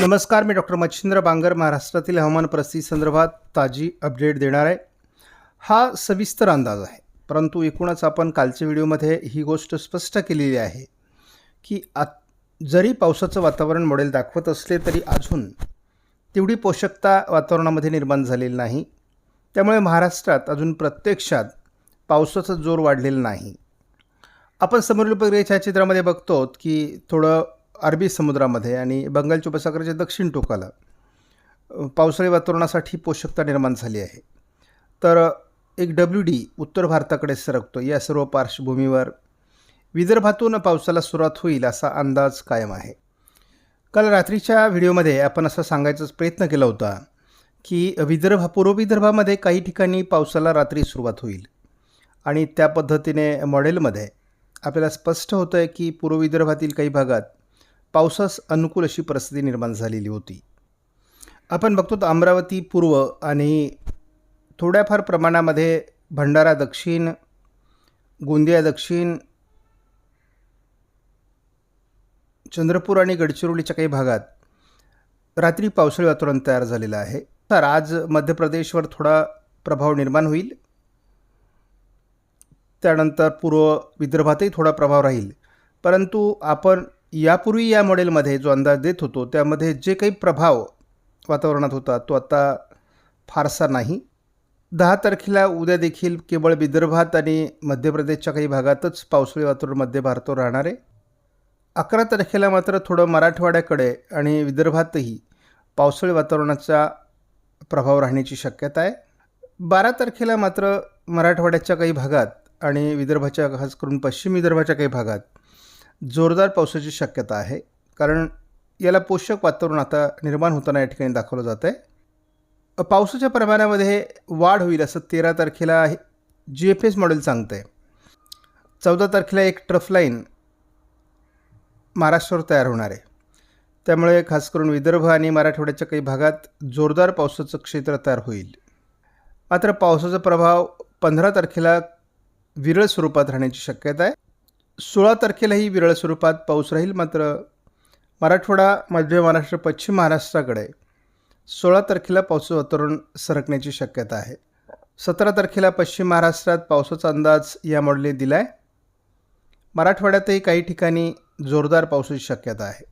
नमस्कार मी डॉक्टर मच्छिंद्र बांगर महाराष्ट्रातील हवामान परिस्थिती संदर्भात ताजी अपडेट देणार आहे. हा सविस्तर अंदाज आहे परंतु एकूणच आपण कालच्या व्हिडिओमध्ये ही गोष्ट स्पष्ट केलेली आहे की आत जरी पावसाचं वातावरण मॉडेल दाखवत असले तरी अजून तेवढी पोषकता वातावरणामध्ये निर्माण झालेली नाही. त्यामुळे महाराष्ट्रात अजून प्रत्यक्षात पावसाचा जोर वाढलेला नाही. आपण समोरील उपग्रह छायाचित्रामध्ये बघतो की थोडं अरबी समुद्रामध्ये आणि बंगालच्या उपसागराच्या दक्षिण टोकाला पावसाळी वातावरणासाठी पोषकता निर्माण झाली आहे. तर एक डब्ल्यू डी उत्तर भारताकडे सरकतो. या सर्व पार्श्वभूमीवर विदर्भातून पावसाला सुरुवात होईल असा अंदाज कायम आहे. काल रात्रीच्या व्हिडिओमध्ये आपण असं सांगायचा प्रयत्न केला होता की विदर्भ पूर्व विदर्भामध्ये काही ठिकाणी पावसाला रात्री सुरुवात होईल. आणि त्या पद्धतीने मॉडेलमध्ये आपल्याला स्पष्ट होतं आहे की पूर्व विदर्भातील काही भागात पावसास अनुकूल अशी परिस्थिती निर्माण झालेली होती. आपण बघतो तर अमरावती पूर्व आणि थोड्याफार प्रमाणामध्ये भंडारा दक्षिण गोंदिया दक्षिण चंद्रपूर आणि गडचिरोलीच्या काही भागात रात्री पावसाळी वातावरण तयार झालेलं आहे. तर आज मध्य प्रदेशवर थोडा प्रभाव निर्माण होईल. त्यानंतर पूर्व विदर्भातही थोडा प्रभाव राहील. परंतु आपण यापूर्वी या मॉडेलमध्ये जो अंदाज देत होतो त्यामध्ये जे काही प्रभाव वातावरणात होता तो आता फारसा नाही. दहा तारखेला उद्या देखील केवळ विदर्भात आणि मध्य प्रदेशच्या काही भागातच पावसाळी वातावरण मध्य भारतावर राहणार आहे. अकरा तारखेला मात्र थोडं मराठवाड्याकडे आणि विदर्भातही पावसाळी वातावरणाचा प्रभाव राहण्याची शक्यता आहे. बारा तारखेला मात्र मराठवाड्याच्या काही भागात आणि विदर्भाच्या खास करून पश्चिम विदर्भाच्या काही भागात जोरदार पावसाची शक्यता आहे. कारण याला पोषक वातावरण आता निर्माण होताना या ठिकाणी दाखवलं जात आहे पावसाच्या प्रमाणामध्ये वाढ होईल असं तेरा तारखेला जी एफ एस मॉडेल सांगतं आहे चौदा तारखेला एक ट्रफ लाईन महाराष्ट्रावर तयार होणार आहे. त्यामुळे खास करून विदर्भ आणि मराठवाड्याच्या काही भागात जोरदार पावसाचं क्षेत्र तयार होईल. मात्र पावसाचा प्रभाव पंधरा तारखेला विरळ स्वरूपात राहण्याची शक्यता आहे. सोळा तारखेलाही विरळ स्वरूपात पाऊस राहील मात्र मराठवाडा मध्य महाराष्ट्र पश्चिम महाराष्ट्राकडे सोळा तारखेला पावसाचं वातावरण सरकण्याची शक्यता आहे. सतरा तारखेला पश्चिम महाराष्ट्रात पावसाचा अंदाज या मॉडेलने दिला आहे मराठवाड्यातही काही ठिकाणी जोरदार पावसाची शक्यता आहे.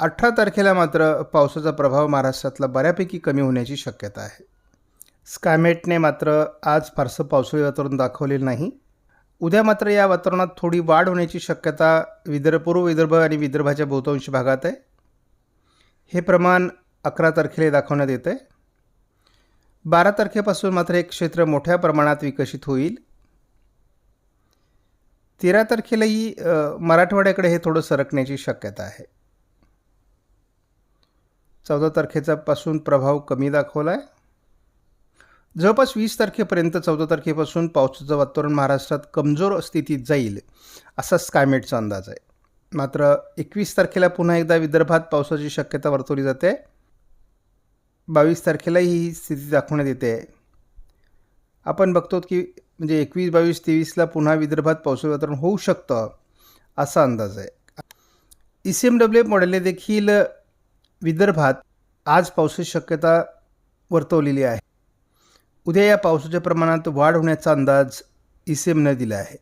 अठरा तारखेला मात्र पावसाचा प्रभाव महाराष्ट्रातला बऱ्यापैकी कमी होण्याची शक्यता आहे. स्कायमेटने मात्र आज फारसं पावसाळी वातावरण दाखवलेलं नाही. उद्या मात्र या वातावरणात थोडी वाढ होण्याची शक्यता विदर्भ पूर्व विदर्भ आणि विदर्भाच्या बहुतांश भागात आहे. हे प्रमाण अकरा तारखेला दाखवण्यात येतं आहे बारा तारखेपासून मात्र एक क्षेत्र मोठ्या प्रमाणात विकसित होईल. तेरा तारखेलाही मराठवाड्याकडे हे थोडं सरकण्याची शक्यता आहे. चौदा तारखेचा पासून प्रभाव कमी दाखवला आहे जवळपास वीस तारखेपर्यंत चौदा तारखेपासून पावसाचं वातावरण महाराष्ट्रात कमजोर स्थितीत जाईल असा स्कायमेटचा अंदाज आहे. मात्र एकवीस तारखेला पुन्हा एकदा विदर्भात पावसाची शक्यता वर्तवली जाते. बावीस तारखेलाही ही स्थिती दाखवण्यात येते. आपण बघतो की म्हणजे एकवीस बावीस तेवीसला पुन्हा विदर्भात पावसाचं वातावरण होऊ शकतं असा अंदाज आहे. ई सी एम डब्ल्यू मॉडेलने देखील विदर्भात आज पावसाची शक्यता वर्तवलेली आहे. उद्या या पावसाच्या प्रमाणात वाढ होण्याचा अंदाज इसेमनं दिला आहे.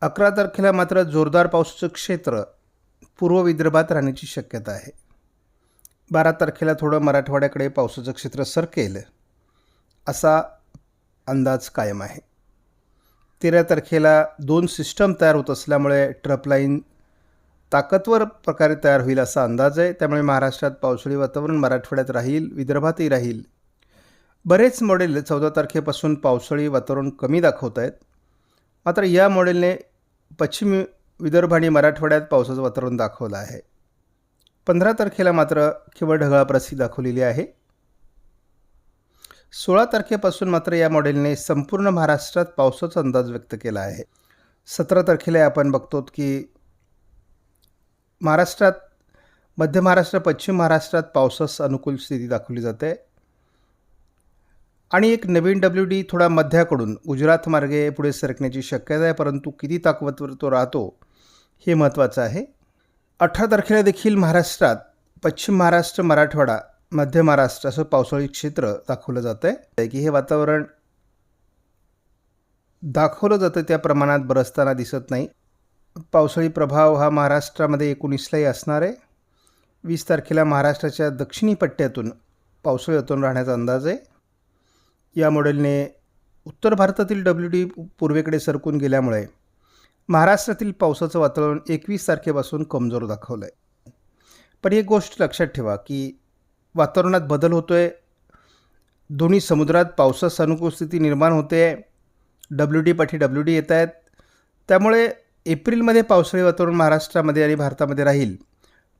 अकरा तारखेला मात्र जोरदार पावसाचं क्षेत्र पूर्व विदर्भात राहण्याची शक्यता आहे. बारा तारखेला थोडं मराठवाड्याकडे पावसाचं क्षेत्र सरकेल असा अंदाज कायम आहे. तेरा तारखेला दोन सिस्टम तयार होत असल्यामुळे ट्रपलाईन ताकदवर प्रकारे तयार होईल असा अंदाज आहे. त्यामुळे महाराष्ट्रात पावसाळी वातावरण मराठवाड्यात राहील विदर्भातही राहील बरेच मॉडेल चौदा तारखेपासून पावसाळी वातावरण कमी दाखवत आहेत. मात्र या मॉडेलने पश्चिम विदर्भ आणि मराठवाड्यात पावसाचं वातावरण दाखवलं आहे. पंधरा तारखेला मात्र केवळ ढगाळ परिस्थिती दाखवलेली आहे. सोळा तारखेपासून मात्र या मॉडेलने संपूर्ण महाराष्ट्रात पावसाचा अंदाज व्यक्त केला आहे. सतरा तारखेला आपण बघतो की महाराष्ट्रात मध्य महाराष्ट्र पश्चिम महाराष्ट्रात पावसास अनुकूल स्थिती दाखवली जाते. आणि एक नवीन डब्ल्यू डी थोडा मध्याकडून गुजरात मार्गे पुढे सरकण्याची शक्यता आहे परंतु किती ताकदवर तो राहतो हे महत्त्वाचं आहे. अठरा तारखेला देखील महाराष्ट्रात पश्चिम महाराष्ट्र मराठवाडा मध्य महाराष्ट्र असं पावसाळी क्षेत्र दाखवलं जातं आहे की हे वातावरण दाखवलं जातं त्या प्रमाणात बरसताना दिसत नाही. पावसाळी प्रभाव हा महाराष्ट्रामध्ये एकोणीसलाही असणार आहे. वीस तारखेला महाराष्ट्राच्या दक्षिणी पट्ट्यातून पावसाळी वातावरण राहण्याचा अंदाज आहे. या मॉडेलने उत्तर भारतातील डब्ल्यू डी पूर्वेकडे सरकून गेल्यामुळे महाराष्ट्रातील पावसाचं वातावरण एकवीस तारखेपासून कमजोर दाखवलं आहे पण एक गोष्ट लक्षात ठेवा की वातावरणात बदल होतो आहे दोन्ही समुद्रात पावसास अनुकूल स्थिती निर्माण होते. आहे डब्ल्यू डी पाठी डब्ल्यू डी येत आहेत. त्यामुळे एप्रिलमध्ये पावसाळी वातावरण महाराष्ट्रामध्ये आणि भारतामध्ये राहील.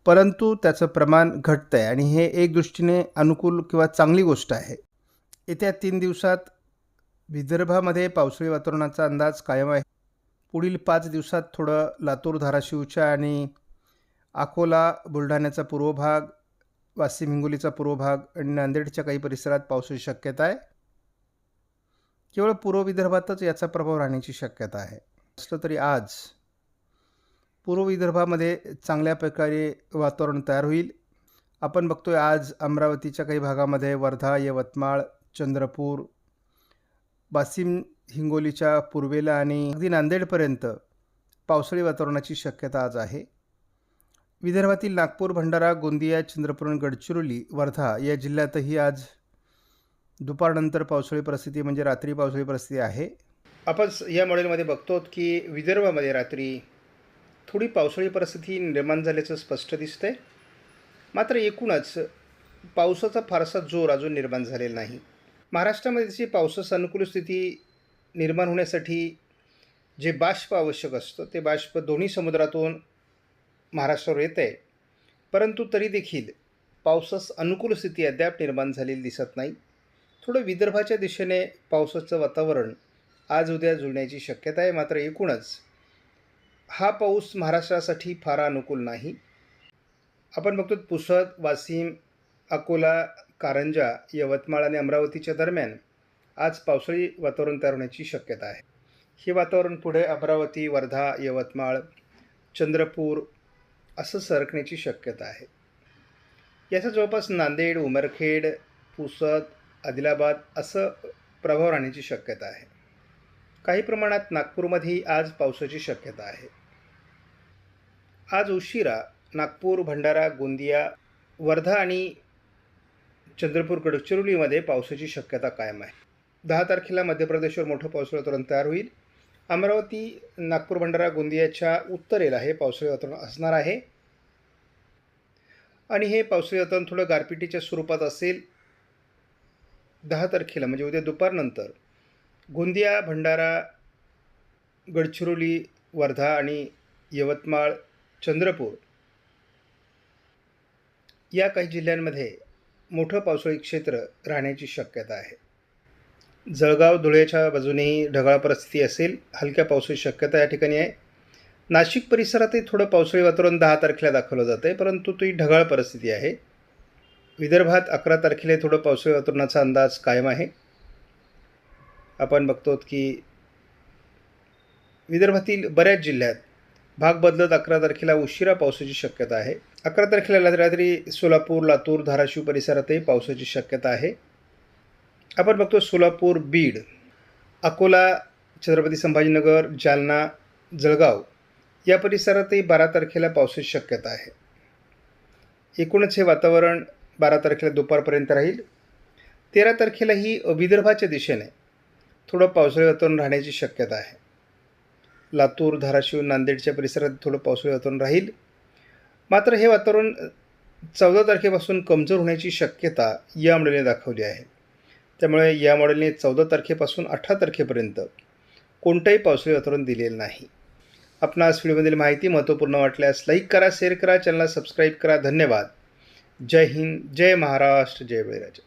परंतु त्याचं प्रमाण घटतं आहे आणि हे एक दृष्टीने अनुकूल किंवा चांगली गोष्ट आहे. येत्या तीन दिवसात विदर्भामध्ये पावसाळी वातावरणाचा अंदाज कायम आहे. पुढील पाच दिवसात थोडं लातूर धाराशिवच्या आणि अकोला बुलढाण्याचा पूर्व भाग वाशिम हिंगोलीचा पूर्व भाग आणि नांदेडच्या काही परिसरात पावसाची शक्यता आहे. केवळ पूर्व विदर्भातच याचा प्रभाव राहण्याची शक्यता आहे. असलं तरी आज पूर्व विदर्भामध्ये चांगल्या प्रकारे वातावरण तयार होईल. आपण बघतोय आज अमरावतीच्या काही भागामध्ये वर्धा यवतमाळ चंद्रपूर वाशिम हिंगोलीच्या पूर्वेला आणि अगदी नांदेडपर्यंत पावसाळी वातावरणाची शक्यता आज आहे. विदर्भातील नागपूर भंडारा गोंदिया चंद्रपूर आणि गडचिरोली वर्धा या जिल्ह्यातही आज दुपारनंतर पावसाळी परिस्थिती म्हणजे रात्री पावसाळी परिस्थिती आहे. आपण या मॉडेलमध्ये बघतो की विदर्भामध्ये रात्री थोडी पावसाळी परिस्थिती निर्माण झाल्याचं स्पष्ट दिसतंय. मात्र एकूणच पावसाचा फारसा जोर अजून निर्माण झालेला नाही. महाराष्ट्रामध्ये जी पावसास अनुकूल स्थिती निर्माण होण्यासाठी जे बाष्प आवश्यक असतं ते बाष्प दोन्ही समुद्रातून महाराष्ट्रावर येत आहे परंतु तरी देखील पावसास अनुकूल स्थिती अद्याप निर्माण झालेली दिसत नाही. थोडं विदर्भाच्या दिशेने पावसाचं वातावरण आज उद्या जुळण्याची शक्यता आहे मात्र एकूणच हा पाऊस महाराष्ट्रासाठी फार अनुकूल नाही. आपण बघतो पुसद वाशिम अकोला कारंजा यवतमाळ आणि अमरावतीच्या दरम्यान आज पावसाळी वातावरण तयार होण्याची शक्यता आहे. हे वातावरण पुढे अमरावती वर्धा यवतमाळ चंद्रपूर असं सरकण्याची शक्यता आहे. याचा जवळपास नांदेड उमरखेड पुसद आदिलाबाद असं प्रभाव राहण्याची शक्यता आहे. काही प्रमाणात नागपूरमध्येही आज पावसाची शक्यता आहे. आज उशिरा नागपूर भंडारा गोंदिया वर्धा आणि चंद्रपूर गडचिरोलीमध्ये पावसाची शक्यता कायम आहे. दहा तारखेला मध्य प्रदेशवर मोठं पावसाळी वातावरण तयार होईल. अमरावती नागपूर भंडारा गोंदियाच्या उत्तरेला हे पावसाळी वातावरण असणार आहे. आणि हे पावसाळी वातावरण थोडं गारपिटीच्या स्वरूपात असेल. दहा तारखेला म्हणजे उद्या दुपारनंतर गोंदिया भंडारा गडचिरोली वर्धा आणि यवतमाळ चंद्रपूर या काही जिल्ह्यांमध्ये मोठं पावसाळी क्षेत्र राहण्याची शक्यता आहे. जळगाव धुळ्याच्या बाजूनेही ढगाळ परिस्थिती असेल हलक्या पावसाची शक्यता या ठिकाणी आहे. नाशिक परिसरातही थोडं पावसाळी वातावरण दहा तारखेला दाखवलं जातं आहे परंतु ती ढगाळ परिस्थिती आहे. विदर्भात अकरा तारखेला थोडं पावसाळी वातावरणाचा अंदाज कायम आहे. आपण बघतो की विदर्भातील बऱ्याच जिल्ह्यात भाग बदलत अकरा तारखेला उशिरा पावसाची शक्यता आहे. अकरा तारखेला रात्री सोलापूर लातूर धाराशिव परिसरातही पावसाची शक्यता आहे. आपण बघतो सोलापूर बीड अकोला छत्रपती संभाजीनगर जालना जळगाव या परिसरातही बारा तारखेला पावसाची शक्यता आहे. एकूणच हे वातावरण बारा तारखेला दुपारपर्यंत राहील. तेरा तारखेलाही विदर्भाच्या दिशेने थोडं पावसाळी वातावरण राहण्याची शक्यता आहे. लातूर धाराशिव नांदेडच्या परिसरात थोडं पावसाळी वातावरण राहील. मात्र हे वातावरण चौदा तारखेपासून कमजोर होण्याची शक्यता या मॉडेलने दाखवली आहे. त्यामुळे या मॉडेलने चौदा तारखेपासून अठरा तारखेपर्यंत कोणतंही पावसाळी वातावरण दिलेलं नाही. आपणास व्हिडिओमधील माहिती महत्त्वपूर्ण वाटल्यास लाईक करा शेअर करा चॅनलला सबस्क्राईब करा. धन्यवाद. जय हिंद जय महाराष्ट्र जय बळीराजा.